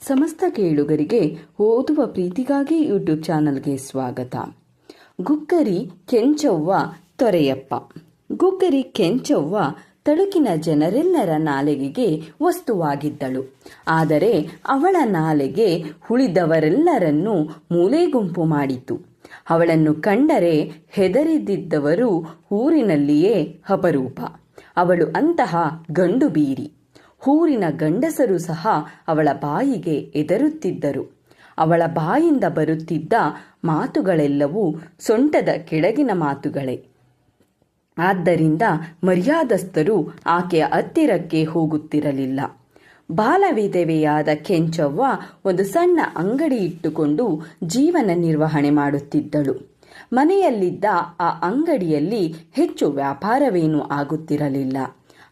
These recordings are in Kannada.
ಸಮಸ್ತ ಕೇಳುಗರಿಗೆ ಓದುವ ಪ್ರೀತಿಗಾಗಿ ಯೂಟ್ಯೂಬ್ ಚಾನಲ್ಗೆ ಸ್ವಾಗತ. ಗುಗ್ಗರಿ ಕೆಂಚವ್ವ ತೊರೆಯಪ್ಪ. ಗುಗ್ಗರಿ ಕೆಂಚವ್ವ ತಳುಕಿನ ಜನರೆಲ್ಲರ ನಾಲಿಗೆಗೆ ವಸ್ತುವಾಗಿದ್ದಳು. ಆದರೆ ಅವಳ ನಾಲೆಗೆ ಉಳಿದವರೆಲ್ಲರನ್ನೂ ಮೂಲೆಗುಂಪು ಮಾಡಿತು. ಅವಳನ್ನು ಕಂಡರೆ ಹೆದರಿದಿದ್ದವರು ಊರಿನಲ್ಲಿಯೇ ಅಪರೂಪ. ಅವಳು ಅಂತಹ ಗಂಡು ಬೀರಿ. ಊರಿನ ಗಂಡಸರು ಸಹ ಅವಳ ಬಾಯಿಗೆ ಎದರುತ್ತಿದ್ದರು ಅವಳ ಬಾಯಿಂದ ಬರುತ್ತಿದ್ದ ಮಾತುಗಳೆಲ್ಲವೂ ಸೊಂಟದ ಕೆಳಗಿನ ಮಾತುಗಳೇ. ಆದ್ದರಿಂದ ಮರ್ಯಾದಸ್ಥರು ಆಕೆಯ ಹತ್ತಿರಕ್ಕೆ ಹೋಗುತ್ತಿರಲಿಲ್ಲ. ಬಾಲವಿಧವೆಯಾದ ಕೆಂಚವ್ವ ಒಂದು ಸಣ್ಣ ಅಂಗಡಿ ಇಟ್ಟುಕೊಂಡು ಜೀವನ ನಿರ್ವಹಣೆ ಮಾಡುತ್ತಿದ್ದಳು. ಮನೆಯಲ್ಲಿದ್ದ ಆ ಅಂಗಡಿಯಲ್ಲಿ ಹೆಚ್ಚು ವ್ಯಾಪಾರವೇನೂ ಆಗುತ್ತಿರಲಿಲ್ಲ.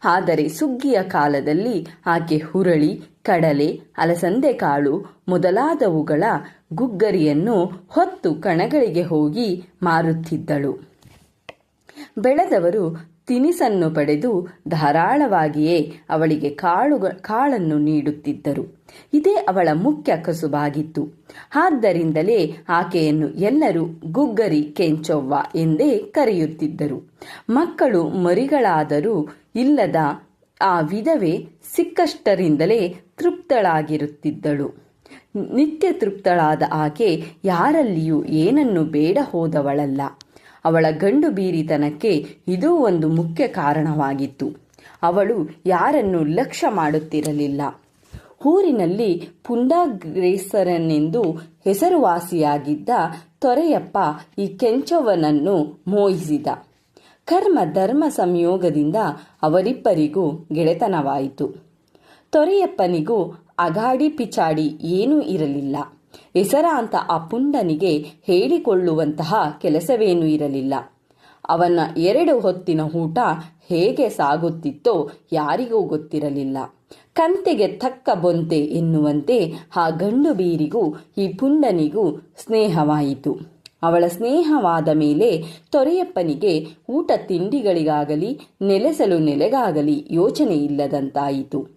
ಆದರೆ ಸುಗ್ಗಿಯ ಕಾಲದಲ್ಲಿ ಆಕೆ ಹುರಳಿ, ಕಡಲೆ, ಅಲಸಂದೆ ಕಾಳು ಮೊದಲಾದವುಗಳ ಗುಗ್ಗರಿಯನ್ನು ಹೊತ್ತು ಕಣಗಳಿಗೆ ಹೋಗಿ ಮಾರುತ್ತಿದ್ದಳು. ಬೆಳೆದವರು ತಿನಿಸನ್ನು ಪಡೆದು ಧಾರಾಳವಾಗಿಯೇ ಅವಳಿಗೆ ಕಾಳು ಕಾಳನ್ನು ನೀಡುತ್ತಿದ್ದರು. ಇದೇ ಅವಳ ಮುಖ್ಯ ಕಸುಬಾಗಿತ್ತು. ಆದ್ದರಿಂದಲೇ ಆಕೆಯನ್ನು ಎಲ್ಲರೂ ಗುಗ್ಗರಿ ಕೆಂಚವ್ವ ಎಂದೇ ಕರೆಯುತ್ತಿದ್ದರು. ಮಕ್ಕಳು ಮರಿಗಳಾದರೂ ಇಲ್ಲದ ಆ ವಿಧವೆ ಸಿಕ್ಕಷ್ಟರಿಂದಲೇ ತೃಪ್ತಳಾಗಿರುತ್ತಿದ್ದಳು. ನಿತ್ಯ ತೃಪ್ತಳಾದ ಆಕೆ ಯಾರಲ್ಲಿಯೂ ಏನನ್ನು ಬೇಡ ಹೋದವಳಲ್ಲ. ಅವಳ ಗಂಡು ಬೀರಿತನಕ್ಕೆ ಇದೂ ಒಂದು ಮುಖ್ಯ ಕಾರಣವಾಗಿತ್ತು. ಅವಳು ಯಾರನ್ನು ಲಕ್ಷ್ಯ ಮಾಡುತ್ತಿರಲಿಲ್ಲ. ಊರಿನಲ್ಲಿ ಪುಂಡಾಗ್ರೇಸರನೆಂದು ಹೆಸರುವಾಸಿಯಾಗಿದ್ದ ತೊರೆಯಪ್ಪ ಈ ಕೆಂಚವನನ್ನು ಮೋಹಿಸಿದ. ಕರ್ಮ ಧರ್ಮ ಸಂಯೋಗದಿಂದ ಅವರಿಬ್ಬರಿಗೂ ಗೆಳೆತನವಾಯಿತು. ತೊರೆಯಪ್ಪನಿಗೂ ಅಗಾಡಿ ಪಿಚಾಡಿ ಏನೂ ಇರಲಿಲ್ಲ. ಹೆಸರಾಂತ ಆ ಪುಂಡನಿಗೆ ಹೇಳಿಕೊಳ್ಳುವಂತಹ ಕೆಲಸವೇನೂ ಇರಲಿಲ್ಲ. ಅವನ ಎರಡು ಹೊತ್ತಿನ ಊಟ ಹೇಗೆ ಸಾಗುತ್ತಿತ್ತೋ ಯಾರಿಗೂ ಗೊತ್ತಿರಲಿಲ್ಲ. ಕಂತೆಗೆ ತಕ್ಕ ಬೊಂತೆ ಎನ್ನುವಂತೆ ಆ ಗಂಡು ಬೀರಿಗೂ, ಈ ಪುಂಡನಿಗೂ ಸ್ನೇಹವಾಯಿತು. ಅವಳ ಸ್ನೇಹವಾದ ಮೇಲೆ ತೊರೆಯಪ್ಪನಿಗೆ ಊಟ ತಿಂಡಿಗಳಿಗಾಗಲಿ, ನೆಲೆಸಲು ನೆಲೆಗಾಗಲಿ ಯೋಚನೆ ಇಲ್ಲದಂತಾಯಿತು.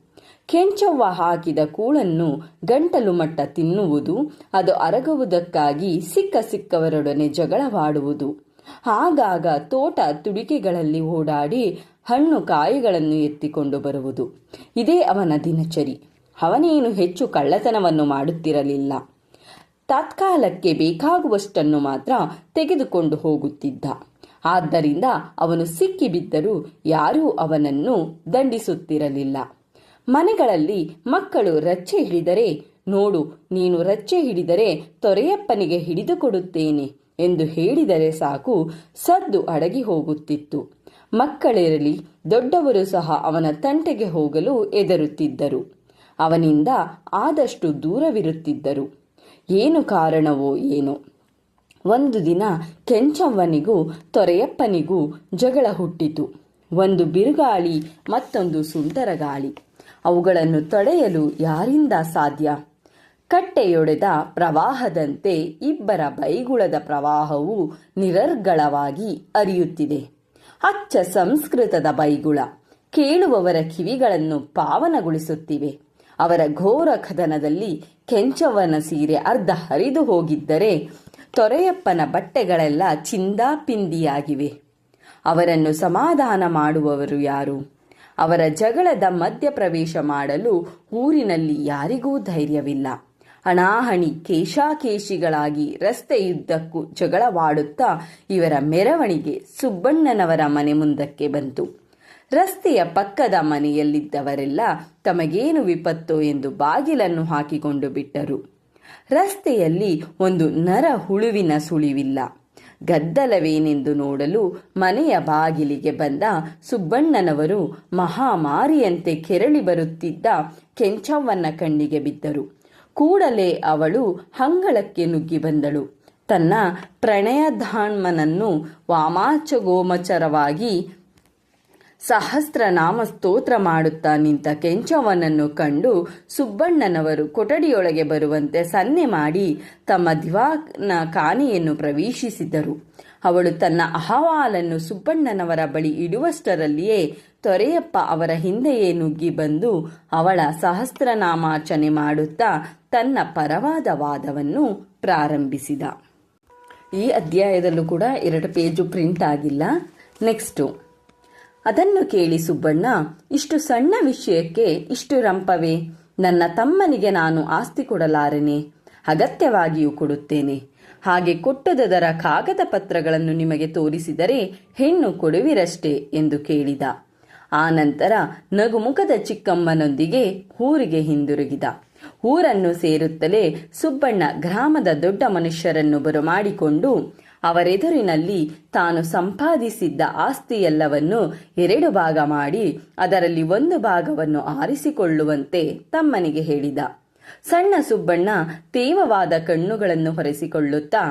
ಕೆಂಚವ್ವ ಹಾಕಿದ ಕೂಳನ್ನು ಗಂಟಲು ಮಟ್ಟ ತಿನ್ನುವುದು, ಅದು ಅರಗುವುದಕ್ಕಾಗಿ ಸಿಕ್ಕ ಸಿಕ್ಕವರೊಡನೆ ಜಗಳವಾಡುವುದು. ಆಗಾಗ ತೋಟ ತುಡಿಕೆಗಳಲ್ಲಿ ಓಡಾಡಿ ಹಣ್ಣು ಕಾಯಿಗಳನ್ನು ಎತ್ತಿಕೊಂಡು ಬರುವುದು. ಇದೇ ಅವನ ದಿನಚರಿ. ಅವನೇನು ಹೆಚ್ಚು ಕಳ್ಳತನವನ್ನು ಮಾಡುತ್ತಿರಲಿಲ್ಲ. ತತ್ಕಾಲಕ್ಕೆ ಬೇಕಾಗುವಷ್ಟನ್ನು ಮಾತ್ರ ತೆಗೆದುಕೊಂಡು ಹೋಗುತ್ತಿದ್ದ. ಆದ್ದರಿಂದ ಅವನು ಸಿಕ್ಕಿಬಿದ್ದರೂ ಯಾರೂ ಅವನನ್ನು ದಂಡಿಸುತ್ತಿರಲಿಲ್ಲ. ಮನೆಗಳಲ್ಲಿ ಮಕ್ಕಳು ರಚ್ಚೆ ಹಿಡಿದರೆ, ನೋಡು, ನೀನು ರಚ್ಚೆ ಹಿಡಿದರೆ ತೊರೆಯಪ್ಪನಿಗೆ ಹಿಡಿದುಕೊಡುತ್ತೇನೆ ಎಂದು ಹೇಳಿದರೆ ಸಾಕು, ಸದ್ದು ಅಡಗಿ ಹೋಗುತ್ತಿತ್ತು. ಮಕ್ಕಳಿರಲಿ, ದೊಡ್ಡವರು ಸಹ ಅವನ ತಂಟೆಗೆ ಹೋಗಲು ಎದರುತ್ತಿದ್ದರು ಅವನಿಂದ ಆದಷ್ಟು ದೂರವಿರುತ್ತಿದ್ದರು. ಏನು ಕಾರಣವೋ ಏನೋ. ಒಂದು ದಿನ ಕೆಂಚವ್ವನಿಗೂ ತೊರೆಯಪ್ಪನಿಗೂ ಜಗಳ ಹುಟ್ಟಿತು. ಒಂದು ಬಿರುಗಾಳಿ, ಮತ್ತೊಂದು ಸುಂದರ ಗಾಳಿ ಅವುಗಳನ್ನು ತಡೆಯಲು ಯಾರಿಂದ ಸಾಧ್ಯ? ಕಟ್ಟೆಯೊಡೆದ ಪ್ರವಾಹದಂತೆ ಇಬ್ಬರ ಬೈಗುಳದ ಪ್ರವಾಹವು ನಿರರ್ಗಳವಾಗಿ ಅರಿಯುತ್ತಿದೆ ಅಚ್ಚ ಸಂಸ್ಕೃತದ ಬೈಗುಳ ಕೇಳುವವರ ಕಿವಿಗಳನ್ನು ಪಾವನಗೊಳಿಸುತ್ತಿವೆ. ಅವರ ಘೋರ ಕದನದಲ್ಲಿ ಕೆಂಚವನ ಸೀರೆ ಅರ್ಧ ಹರಿದು ಹೋಗಿದ್ದರೆ ತೊರೆಯಪ್ಪನ ಬಟ್ಟೆಗಳೆಲ್ಲ ಚಿಂದಾಪಿಂದಿಯಾಗಿವೆ. ಅವರನ್ನು ಸಮಾಧಾನ ಮಾಡುವವರು ಯಾರು? ಅವರ ಜಗಳದ ಮಧ್ಯಪ್ರವೇಶ ಮಾಡಲು ಊರಿನಲ್ಲಿ ಯಾರಿಗೂ ಧೈರ್ಯವಿಲ್ಲ. ಹಣಾಹಣಿ ಕೇಶಾಕೇಶಿಗಳಾಗಿ ರಸ್ತೆಯುದ್ದಕ್ಕೂ ಜಗಳವಾಡುತ್ತಾ ಇವರ ಮೆರವಣಿಗೆ ಸುಬ್ಬಣ್ಣನವರ ಮನೆ ಮುಂದಕ್ಕೆ ಬಂತು. ರಸ್ತೆಯ ಪಕ್ಕದ ಮನೆಯಲ್ಲಿದ್ದವರೆಲ್ಲ ತಮಗೇನು ವಿಪತ್ತು ಎಂದು ಬಾಗಿಲನ್ನು ಹಾಕಿಕೊಂಡು ಬಿಟ್ಟರು. ರಸ್ತೆಯಲ್ಲಿ ಒಂದು ನರ ಹುಳುವಿನ ಸುಳಿವಿಲ್ಲ. ಗದ್ದಲವೇನೆಂದು ನೋಡಲು ಮನೆಯ ಬಾಗಿಲಿಗೆ ಬಂದ ಸುಬ್ಬಣ್ಣನವರು ಮಹಾಮಾರಿಯಂತೆ ಕೆರಳಿ ಬರುತ್ತಿದ್ದ ಕೆಂಚವ್ವನ ಕಣ್ಣಿಗೆ ಬಿದ್ದರು. ಕೂಡಲೇ ಅವಳು ಹಂಗಳಕ್ಕೆ ನುಗ್ಗಿ ಬಂದಳು. ತನ್ನ ಪ್ರಣಯಧಾಣ್ಮನನ್ನು ವಾಮಾಚಗೋಮಚರವಾಗಿ ಸಹಸ್ರನಾಮ ಸ್ತೋತ್ರ ಮಾಡುತ್ತಾ ನಿಂತ ಕೆಂಚವನನ್ನು ಕಂಡು ಸುಬ್ಬಣ್ಣನವರು ಕೊಠಡಿಯೊಳಗೆ ಬರುವಂತೆ ಸನ್ನೆ ಮಾಡಿ ತಮ್ಮ ದಿವಾನ ಕಾನೆಯನ್ನು ಪ್ರವೇಶಿಸಿದರು. ಅವಳು ತನ್ನ ಅಹವಾಲನ್ನು ಸುಬ್ಬಣ್ಣನವರ ಬಳಿ ಇಡುವಷ್ಟರಲ್ಲಿಯೇ ತೊರೆಯಪ್ಪ ಅವರ ಹಿಂದೆಯೇ ನುಗ್ಗಿ ಬಂದು ಅವಳ ಸಹಸ್ರನಾಮಾರ್ಚನೆ ಮಾಡುತ್ತಾ ತನ್ನ ಪರವಾದ ವಾದವನ್ನು ಪ್ರಾರಂಭಿಸಿದ. ಈ ಅಧ್ಯಾಯದಲ್ಲೂ ಕೂಡ ಎರಡು ಪೇಜು ಪ್ರಿಂಟ್ ಆಗಿಲ್ಲ. ನೆಕ್ಸ್ಟು. ಅದನ್ನು ಕೇಳಿ ಸುಬ್ಬಣ್ಣ, ಇಷ್ಟು ಸಣ್ಣ ವಿಷಯಕ್ಕೆ ಇಷ್ಟು ರಂಪವೇ, ನನ್ನ ತಮ್ಮನಿಗೆ ನಾನು ಆಸ್ತಿ ಕೊಡಲಾರೆನೆ, ಅಗತ್ಯವಾಗಿಯೂ ಕೊಡುತ್ತೇನೆ. ಹಾಗೆ ಕೊಟ್ಟದರ ಕಾಗದ ಪತ್ರಗಳನ್ನು ನಿಮಗೆ ತೋರಿಸಿದರೆ ಹೆಣ್ಣು ಕೊಡುವಿರಷ್ಟೇ ಎಂದು ಕೇಳಿದ. ಆನಂತರ ನಂತರ ನಗುಮುಖದ ಚಿಕ್ಕಮ್ಮನೊಂದಿಗೆ ಊರಿಗೆ ಹಿಂದಿರುಗಿದ. ಊರನ್ನು ಸೇರುತ್ತಲೇ ಸುಬ್ಬಣ್ಣ ಗ್ರಾಮದ ದೊಡ್ಡ ಮನುಷ್ಯರನ್ನು ಬರಮಾಡಿಕೊಂಡು ಅವರೆದುರಿನಲ್ಲಿ ತಾನು ಸಂಪಾದಿಸಿದ್ದ ಆಸ್ತಿಯೆಲ್ಲವನ್ನು ಎರಡು ಭಾಗ ಮಾಡಿ ಅದರಲ್ಲಿ ಒಂದು ಭಾಗವನ್ನು ಆರಿಸಿಕೊಳ್ಳುವಂತೆ ತಮ್ಮನಿಗೆ ಹೇಳಿದ. ಸಣ್ಣ ಸುಬ್ಬಣ್ಣ ತೇವವಾದ ಕಣ್ಣುಗಳನ್ನು ಹೊರೆಸಿಕೊಳ್ಳುತ್ತಾ,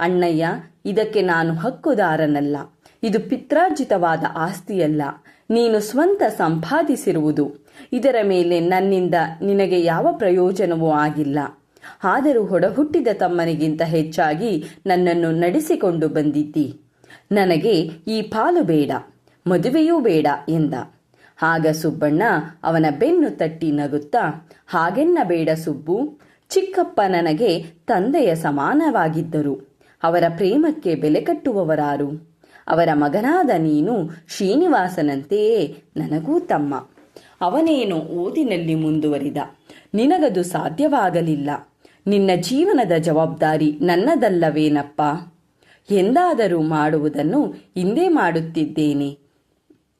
ಅಣ್ಣಯ್ಯ, ಇದಕ್ಕೆ ನಾನು ಹಕ್ಕುದಾರನಲ್ಲ. ಇದು ಪಿತ್ರಾರ್ಜಿತವಾದ ಆಸ್ತಿಯಲ್ಲ. ನೀನು ಸ್ವಂತ ಸಂಪಾದಿಸಿರುವುದು. ಇದರ ಮೇಲೆ ನನ್ನಿಂದ ನಿನಗೆ ಯಾವ ಪ್ರಯೋಜನವೂ ಆಗಿಲ್ಲ. ಆದರೂ ಹೊಡಹುಟ್ಟಿದ ತಮ್ಮನಿಗಿಂತ ಹೆಚ್ಚಾಗಿ ನನ್ನನ್ನು ನಡೆಸಿಕೊಂಡು ಬಂದಿದ್ದಿ. ನನಗೆ ಈ ಪಾಲು ಬೇಡ, ಮದುವೆಯೂ ಬೇಡ ಎಂದ. ಆಗ ಸುಬ್ಬಣ್ಣ ಅವನ ಬೆನ್ನು ತಟ್ಟಿ ನಗುತ್ತಾ, ಹಾಗೆನ್ನ ಬೇಡ ಸುಬ್ಬು, ಚಿಕ್ಕಪ್ಪ ನನಗೆ ತಂದೆಯ ಸಮಾನವಾಗಿದ್ದರು. ಅವರ ಪ್ರೇಮಕ್ಕೆ ಬೆಲೆ ಕಟ್ಟುವವರಾರು. ಅವರ ಮಗನಾದ ನೀನು ಶ್ರೀನಿವಾಸನಂತೆಯೇ ನನಗೂ ತಮ್ಮ. ಅವನೇನು ಓದಿನಲ್ಲಿ ಮುಂದುವರಿದ? ನಿನಗದು ಸಾಧ್ಯವಾಗಲಿಲ್ಲ. ನಿನ್ನ ಜೀವನದ ಜವಾಬ್ದಾರಿ ನನ್ನದಲ್ಲವೇನಪ್ಪ? ಎಂದಾದರೂ ಮಾಡುವುದನ್ನು ಹಿಂದೆ ಮಾಡುತ್ತಿದ್ದೇನೆ.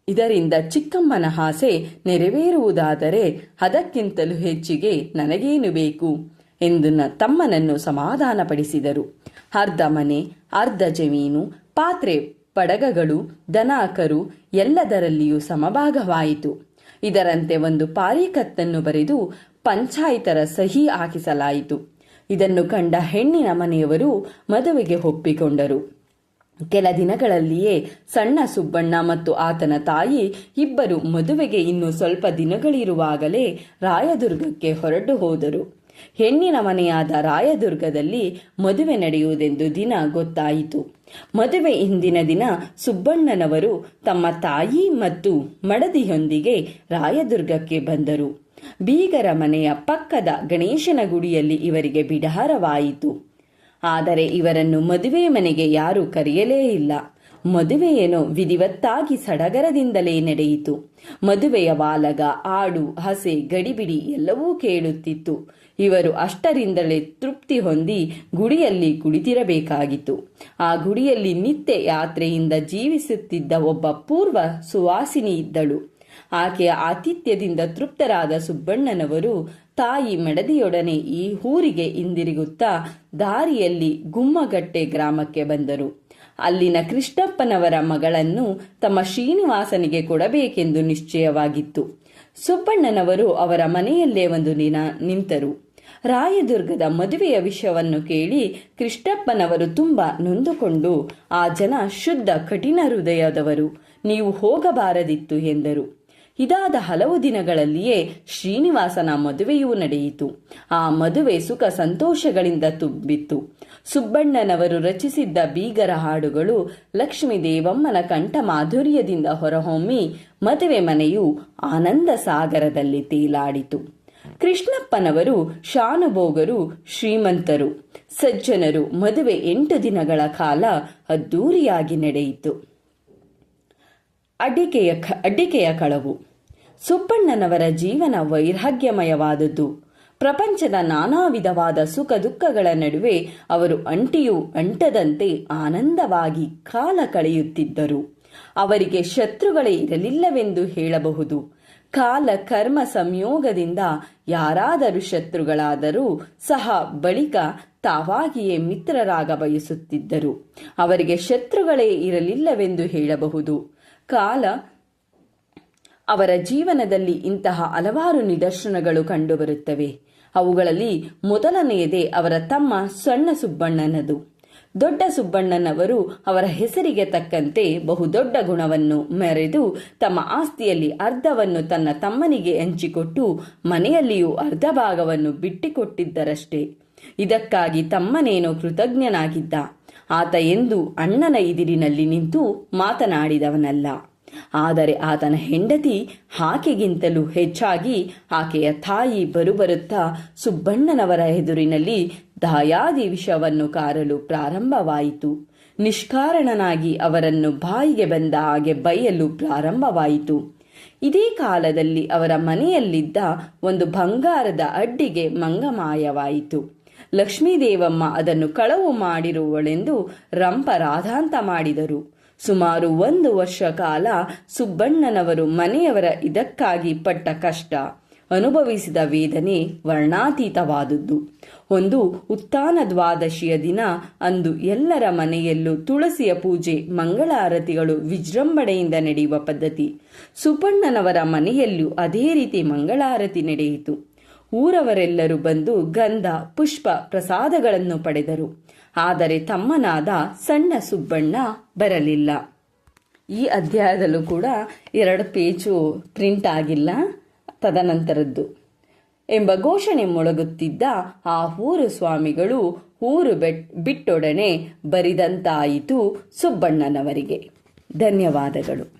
ಇದರಿಂದ ಚಿಕ್ಕಮ್ಮನ ಆಸೆ ನೆರವೇರುವುದಾದರೆ ಅದಕ್ಕಿಂತಲೂ ಹೆಚ್ಚಿಗೆ ನನಗೇನು ಬೇಕು? ಎಂದು ತಮ್ಮನನ್ನು ಸಮಾಧಾನಪಡಿಸಿದರು. ಅರ್ಧ ಮನೆ, ಅರ್ಧ ಜಮೀನು, ಪಾತ್ರೆ ಪಡಗಗಳು, ದನಾಕರು ಎಲ್ಲದರಲ್ಲಿಯೂ ಸಮಭಾಗವಾಯಿತು. ಇದರಂತೆ ಒಂದು ಪಾರಿಕತ್ತನ್ನು ಬರೆದು ಪಂಚಾಯಿತರ ಸಹಿ ಹಾಕಿಸಲಾಯಿತು. ಇದನ್ನು ಕಂಡ ಹೆಣ್ಣಿನ ಮನೆಯವರು ಮದುವೆಗೆ ಒಪ್ಪಿಕೊಂಡರು. ಕೆಲ ದಿನಗಳಲ್ಲಿಯೇ ಸಣ್ಣ ಸುಬ್ಬಣ್ಣ ಮತ್ತು ಆತನ ತಾಯಿ ಇಬ್ಬರು ಮದುವೆಗೆ ಇನ್ನು ಸ್ವಲ್ಪ ದಿನಗಳಿರುವಾಗಲೇ ರಾಯದುರ್ಗಕ್ಕೆ ಹೊರಟು ಹೋದರು. ಹೆಣ್ಣಿನ ಮನೆಯಾದ ರಾಯದುರ್ಗದಲ್ಲಿ ಮದುವೆ ನಡೆಯುವುದೆಂದು ದಿನ ಗೊತ್ತಾಯಿತು. ಮದುವೆ ಇಂದಿನ ದಿನ ಸುಬ್ಬಣ್ಣನವರು ತಮ್ಮ ತಾಯಿ ಮತ್ತು ಮಡದಿಯೊಂದಿಗೆ ರಾಯದುರ್ಗಕ್ಕೆ ಬಂದರು. ಬೀಗರ ಮನೆಯ ಪಕ್ಕದ ಗಣೇಶನ ಗುಡಿಯಲ್ಲಿ ಇವರಿಗೆ ಬಿಡಾರವಾಯಿತು. ಆದರೆ ಇವರನ್ನು ಮದುವೆ ಮನೆಗೆ ಯಾರೂ ಕರೆಯಲೇ ಇಲ್ಲ. ಮದುವೆಯೇನೋ ವಿಧಿವತ್ತಾಗಿ ಸಡಗರದಿಂದಲೇ ನಡೆಯಿತು. ಮದುವೆಯ ವಾಲಗ, ಆಡು, ಹಸೆ, ಗಡಿಬಿಡಿ ಎಲ್ಲವೂ ಕೇಳುತ್ತಿತ್ತು. ಇವರು ಅಷ್ಟರಿಂದಲೇ ತೃಪ್ತಿ ಹೊಂದಿ ಗುಡಿಯಲ್ಲಿ ಕುಳಿತಿರಬೇಕಾಗಿತ್ತು. ಆ ಗುಡಿಯಲ್ಲಿ ನಿತ್ಯ ಯಾತ್ರೆಯಿಂದ ಜೀವಿಸುತ್ತಿದ್ದ ಒಬ್ಬ ಪೂರ್ವ ಸುವಾಸಿನಿ ಇದ್ದಳು. ಆಕೆಯ ಆತಿಥ್ಯದಿಂದ ತೃಪ್ತರಾದ ಸುಬ್ಬಣ್ಣನವರು ತಾಯಿ ಮಡದಿಯೊಡನೆ ಈ ಊರಿಗೆ ಹಿಂದಿರುಗುತ್ತಾ ದಾರಿಯಲ್ಲಿ ಗುಮ್ಮಗಟ್ಟೆ ಗ್ರಾಮಕ್ಕೆ ಬಂದರು. ಅಲ್ಲಿನ ಕೃಷ್ಣಪ್ಪನವರ ಮಗಳನ್ನು ತಮ್ಮ ಶ್ರೀನಿವಾಸನಿಗೆ ಕೊಡಬೇಕೆಂದು ನಿಶ್ಚಯವಾಗಿತ್ತು. ಸುಬ್ಬಣ್ಣನವರು ಅವರ ಮನೆಯಲ್ಲೇ ಒಂದು ದಿನ ನಿಂತರು. ರಾಯದುರ್ಗದ ಮದುವೆಯ ವಿಷಯವನ್ನು ಕೇಳಿ ಕೃಷ್ಣಪ್ಪನವರು ತುಂಬ ನೊಂದುಕೊಂಡು, ಆ ಜನ ಶುದ್ಧ ಕಠಿಣ ಹೃದಯದವರು, ನೀವು ಹೋಗಬಾರದಿತ್ತು, ಎಂದರು. ಇದಾದ ಹಲವು ದಿನಗಳಲ್ಲಿಯೇ ಶ್ರೀನಿವಾಸನ ಮದುವೆಯೂ ನಡೆಯಿತು. ಆ ಮದುವೆ ಸುಖ ಸಂತೋಷಗಳಿಂದ ತುಂಬಿತ್ತು. ಸುಬ್ಬಣ್ಣನವರು ರಚಿಸಿದ್ದ ಬೀಗರ ಹಾಡುಗಳು ಲಕ್ಷ್ಮೀ ದೇವಮ್ಮನ ಕಂಠ ಮಾಧುರ್ಯದಿಂದ ಹೊರಹೊಮ್ಮಿ ಮದುವೆ ಮನೆಯು ಆನಂದ ಸಾಗರದಲ್ಲಿ ತೇಲಾಡಿತು. ಕೃಷ್ಣಪ್ಪನವರು ಶಾನುಭೋಗರು ಶ್ರೀಮಂತರು. ಸಜ್ಜನರು ಮದುವೆ ಎಂಟು ದಿನಗಳ ಕಾಲ ಅದ್ದೂರಿಯಾಗಿ ನಡೆಯಿತು. ಅಡಿಕೆಯ ಅಡಿಕೆಯ ಕಳವು. ಸುಬ್ಬಣ್ಣನವರ ಜೀವನ ವೈರಾಗ್ಯಮಯವಾದದ್ದು. ಪ್ರಪಂಚದ ನಾನಾ ವಿಧವಾದ ಸುಖ ದುಃಖಗಳ ನಡುವೆ ಅವರು ಅಂಟಿಯೂ ಅಂಟದಂತೆ ಆನಂದವಾಗಿ ಕಾಲ ಕಳೆಯುತ್ತಿದ್ದರು. ಅವರಿಗೆ ಶತ್ರುಗಳೇ ಇರಲಿಲ್ಲವೆಂದು ಹೇಳಬಹುದು. ಕಾಲ ಕರ್ಮ ಸಂಯೋಗದಿಂದ ಯಾರಾದರೂ ಶತ್ರುಗಳಾದರೂ ಸಹ ಬಳಿಕ ತಾವಾಗಿಯೇ ಮಿತ್ರರಾಗ ಬಯಸುತ್ತಿದ್ದರು ಅವರಿಗೆ ಶತ್ರುಗಳೇ ಇರಲಿಲ್ಲವೆಂದು ಹೇಳಬಹುದು. ಕಾಲ ಅವರ ಜೀವನದಲ್ಲಿ ಇಂತಹ ಹಲವಾರು ನಿದರ್ಶನಗಳು ಕಂಡುಬರುತ್ತವೆ. ಅವುಗಳಲ್ಲಿ ಮೊದಲನೆಯದೇ ಅವರ ತಮ್ಮ ಸಣ್ಣ ಸುಬ್ಬಣ್ಣನದು. ದೊಡ್ಡ ಸುಬ್ಬಣ್ಣನವರು ಅವರ ಹೆಸರಿಗೆ ತಕ್ಕಂತೆ ಬಹುದೊಡ್ಡ ಗುಣವನ್ನು ಮೆರೆದು ತಮ್ಮ ಆಸ್ತಿಯಲ್ಲಿ ಅರ್ಧವನ್ನು ತನ್ನ ತಮ್ಮನಿಗೆ ಹಂಚಿಕೊಟ್ಟು ಮನೆಯಲ್ಲಿಯೂ ಅರ್ಧ ಭಾಗವನ್ನು ಬಿಟ್ಟಿಕೊಟ್ಟಿದ್ದರಷ್ಟೇ. ಇದಕ್ಕಾಗಿ ತಮ್ಮನೇನೋ ಕೃತಜ್ಞನಾಗಿದ್ದ. ಆತ ಎಂದು ಅಣ್ಣನ ಇದಿರಿನಲ್ಲಿ ನಿಂತು ಮಾತನಾಡಿದವನಲ್ಲ. ಆದರೆ ಆತನ ಹೆಂಡತಿ ಆಕೆಗಿಂತಲೂ ಹೆಚ್ಚಾಗಿ ಆಕೆಯ ತಾಯಿ ಬರುಬರುತ್ತಾ ಸುಬ್ಬಣ್ಣನವರ ಎದುರಿನಲ್ಲಿ ದಾಯಾದಿ ವಿಷವನ್ನು ಕಾರಲು ಪ್ರಾರಂಭವಾಯಿತು. ನಿಷ್ಕಾರಣನಾಗಿ ಅವರನ್ನು ಬಾಯಿಗೆ ಬಂದ ಹಾಗೆ ಬೈಯಲು ಪ್ರಾರಂಭವಾಯಿತು. ಇದೇ ಕಾಲದಲ್ಲಿ ಅವರ ಮನೆಯಲ್ಲಿದ್ದ ಒಂದು ಬಂಗಾರದ ಅಡ್ಡಿಗೆ ಮಂಗಮಾಯವಾಯಿತು. ಲಕ್ಷ್ಮೀದೇವಮ್ಮ ಅದನ್ನು ಕಳವು ಮಾಡಿರುವಳೆಂದು ರಂಪ ರಾಧಾಂತ ಮಾಡಿದರು. ಸುಮಾರು ಒಂದು ವರ್ಷ ಕಾಲ ಸುಬ್ಬಣ್ಣನವರು ಮನೆಯವರ ಇದಕ್ಕಾಗಿ ಪಟ್ಟ ಕಷ್ಟ. ಅನುಭವಿಸಿದ ವೇದನೆ ವರ್ಣಾತೀತವಾದುದು ಒಂದು ಉತ್ಥಾನ ದ್ವಾದಶಿಯ ದಿನ ಅಂದು ಎಲ್ಲರ ಮನೆಯಲ್ಲೂ ತುಳಸಿಯ ಪೂಜೆ, ಮಂಗಳಾರತಿಗಳು ವಿಜೃಂಭಣೆಯಿಂದ ನಡೆಯುವ ಪದ್ಧತಿ. ಸುಬ್ಬಣ್ಣನವರ ಮನೆಯಲ್ಲೂ ಅದೇ ರೀತಿ ಮಂಗಳಾರತಿ ನಡೆಯಿತು. ಊರವರೆಲ್ಲರೂ ಬಂದು ಗಂಧ, ಪುಷ್ಪ ಪ್ರಸಾದಗಳನ್ನು ಪಡೆದರು. ಆದರೆ ತಮ್ಮನಾದ ಸಣ್ಣ ಸುಬ್ಬಣ್ಣ ಬರಲಿಲ್ಲ. ಈ ಅಧ್ಯಾಯದಲ್ಲೂ ಕೂಡ ಎರಡು ಪೇಜು ಪ್ರಿಂಟ್ ಆಗಿಲ್ಲ, ತದನಂತರದ್ದು. ಎಂಬ ಘೋಷಣೆ ಮೊಳಗುತ್ತಿದ್ದ ಆ ಊರು ಸ್ವಾಮಿಗಳು ಊರು ಬೆಟ್, ಬಿಟ್ಟೊಡನೆ ಬರಿದಂತಾಯಿತು ಸುಬ್ಬಣ್ಣನವರಿಗೆ. ಧನ್ಯವಾದಗಳು.